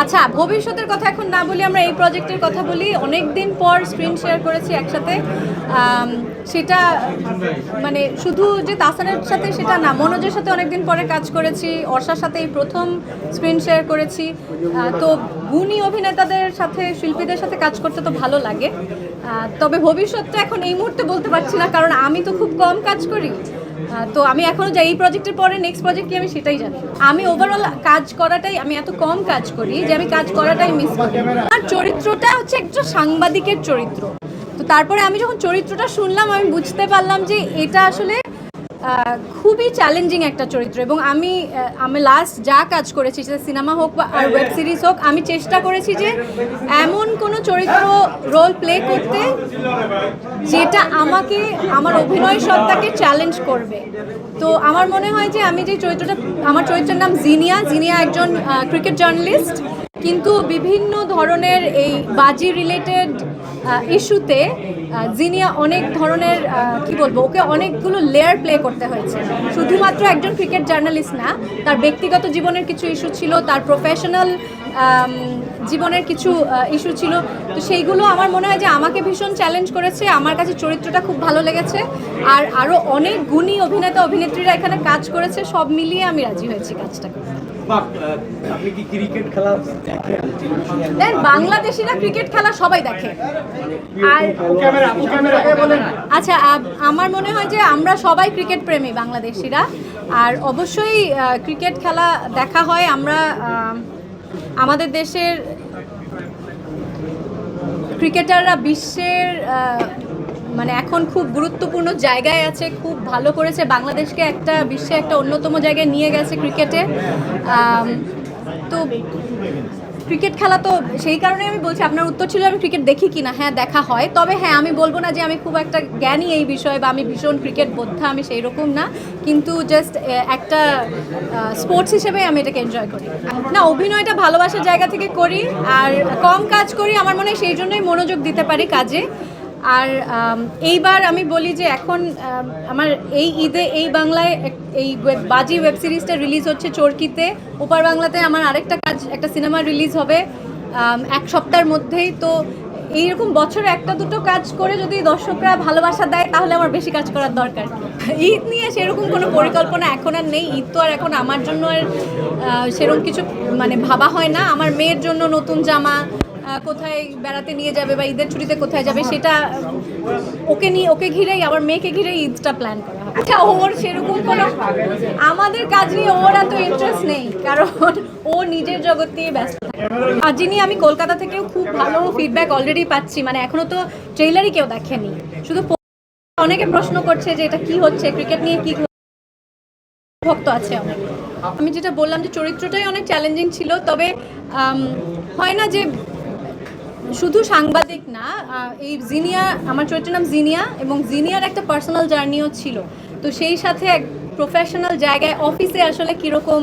আচ্ছা ভবিষ্যতের কথা এখন না বলি, আমরা এই প্রজেক্টের কথা বলি। অনেক দিন পর স্ক্রিন শেয়ার করেছি একসাথে। সেটা মানে শুধু যে তাসানের সাথে সেটা না, মনোজের সাথে অনেক দিন পরে কাজ করেছি, অর্ষার সাথে এই প্রথম স্ক্রিন শেয়ার করেছি। তো গুণী অভিনেতাদের সাথে, শিল্পীদের সাথে কাজ করতে তো ভালো লাগে। তবে ভবিষ্যৎটা এখন এই মুহূর্তে বলতে পারছি না, কারণ আমি তো খুব কম কাজ করি। তো আমি এখনও যাই, এই প্রজেক্টের পরে নেক্সট প্রজেক্ট কি আমি সেটাই জানি আমি ওভারঅল কাজ করাটাই, আমি এত কম কাজ করি যে আমি কাজ করাটাই মিস করি। আর চরিত্রটা হচ্ছে একজন সাংবাদিকের চরিত্র। তো তারপরে আমি যখন চরিত্রটা শুনলাম, আমি বুঝতে পারলাম যে এটা আসলে খুবই চ্যালেঞ্জিং একটা চরিত্র এবং আমি আমি লাস্ট যা কাজ করেছি সেটা সিনেমা হোক বা আর ওয়েব সিরিজ হোক, আমি চেষ্টা করেছি যে এমন কোনো চরিত্র রোল প্লে করতে যেটা আমাকে, আমার অভিনয় সত্তাকে চ্যালেঞ্জ করবে। তো আমার মনে হয় যে আমি যে চরিত্রটা, আমার চরিত্রের নাম জিনিয়া জিনিয়া একজন ক্রিকেট জার্নালিস্ট কিন্তু বিভিন্ন ধরনের এই বাজি রিলেটেড ইস্যুতে জিনিয়া অনেক ধরনের কি বলব, ওকে অনেকগুলো লেয়ার প্লে করতে হয়েছে। শুধুমাত্র একজন ক্রিকেট জার্নালিস্ট না, তার ব্যক্তিগত জীবনের কিছু ইস্যু ছিল, তার প্রফেশনাল জীবনের কিছু ইস্যু ছিল। তো সেইগুলো আমার মনে হয় যে আমাকে ভীষণ চ্যালেঞ্জ করেছে। আমার কাছে চরিত্রটা খুব ভালো লেগেছে। আর আরও অনেক গুণী অভিনেতা অভিনেত্রীরা এখানে কাজ করেছে। সব মিলিয়ে আমি রাজি হয়েছি কাজটা বাংলাদেশিরা ক্রিকেট খেলা সবাই দেখে। আর আচ্ছা আমার মনে হয় যে আমরা সবাই ক্রিকেট প্রেমী বাংলাদেশিরা। আর অবশ্যই ক্রিকেট খেলা দেখা হয়। আমরা আমাদের দেশের ক্রিকেটাররা বিশ্বের মানে এখন খুব গুরুত্বপূর্ণ জায়গায় আছে, খুব ভালো করেছে। বাংলাদেশকে একটা, বিশ্বে একটা অন্যতম জায়গায় নিয়ে গেছে ক্রিকেটে। তো ক্রিকেট খেলা তো সেই কারণে আমি বলছি, আপনার উত্তর ছিল আমি ক্রিকেট দেখি কি না হ্যাঁ দেখা হয়। তবে হ্যাঁ আমি বলব না যে আমি খুব একটা জ্ঞানী এই বিষয়ে বা আমি ভীষণ ক্রিকেট বোদ্ধা, আমি সেই রকম না। কিন্তু জাস্ট একটা স্পোর্টস হিসেবে আমি এটাকে এনজয় করি। না, অভিনয়টা ভালোবাসার জায়গা থেকে করি, আর কম কাজ করি, আমার মনে হয় সেই জন্যই মনোযোগ দিতে পারি কাজে। আর এইবার আমি বলি যে এখন আমার এই ঈদে, এই বাংলায় এই বাজি ওয়েব সিরিজটা রিলিজ হচ্ছে চরকিতে। ওপার বাংলাতে আমার আরেকটা কাজ, একটা সিনেমা রিলিজ হবে এক সপ্তাহের মধ্যেই। তো এইরকম বছরে একটা দুটো কাজ করে যদি দর্শকরা ভালোবাসা দেয়, তাহলে আমার বেশি কাজ করার দরকার। ঈদ নিয়ে সেরকম কোনো পরিকল্পনা এখন আর নেই। ঈদ তো আর এখন আমার জন্য আর সেরকম কিছু মানে ভাবা হয় না। আমার মেয়ের জন্য নতুন জামা কোথায় বেড়াতে নিয়ে যাবে বা ঈদের ছুটিতে কোথায় যাবে সেটা, ওকে নিয়ে, ওকে ঘিরেই, আমার মেয়েকে ঘিরেই ঈদটা প্ল্যান করা আচ্ছা ওর সেরকম কোনো আমাদের কাজ নিয়ে ওর এত ইন্টারেস্ট নেই, কারণ ও নিজের জগৎ নিয়ে ব্যস্ত আর যিনি আমি কলকাতা থেকেও খুব ভালো ফিডব্যাক অলরেডি পাচ্ছি মানে এখনও তো ট্রেইলারই কেউ দেখেনি। শুধু অনেকে প্রশ্ন করছে যে এটা কি হচ্ছে ক্রিকেট নিয়ে কি ভক্ত আছে আমি যেটা বললাম যে চরিত্রটাই অনেক চ্যালেঞ্জিং ছিল, তবে হয় না যে শুধু সাংবাদিক না এই জিনিয়া আমার চরিত্রের নাম জিনিয়া এবং জিনিয়ার একটা পার্সোনাল জার্নিও ছিল। তো সেই সাথে এক প্রফেশনাল জায়গায় অফিসে আসলে কীরকম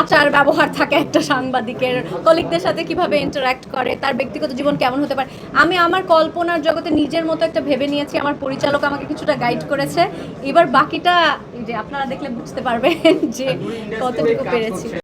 আচার ব্যবহার থাকে একটা সাংবাদিকের কলিগদের সাথে কীভাবে ইন্টারাক্ট করে তার ব্যক্তিগত জীবন কেমন হতে পারে। আমি আমার কল্পনার জগতে নিজের মতো একটা ভেবে নিয়েছি আমার পরিচালক আমাকে কিছুটা গাইড করেছে। এবার বাকিটা যে আপনারা দেখলে বুঝতে পারবেন যে কতটুকু পেরেছি।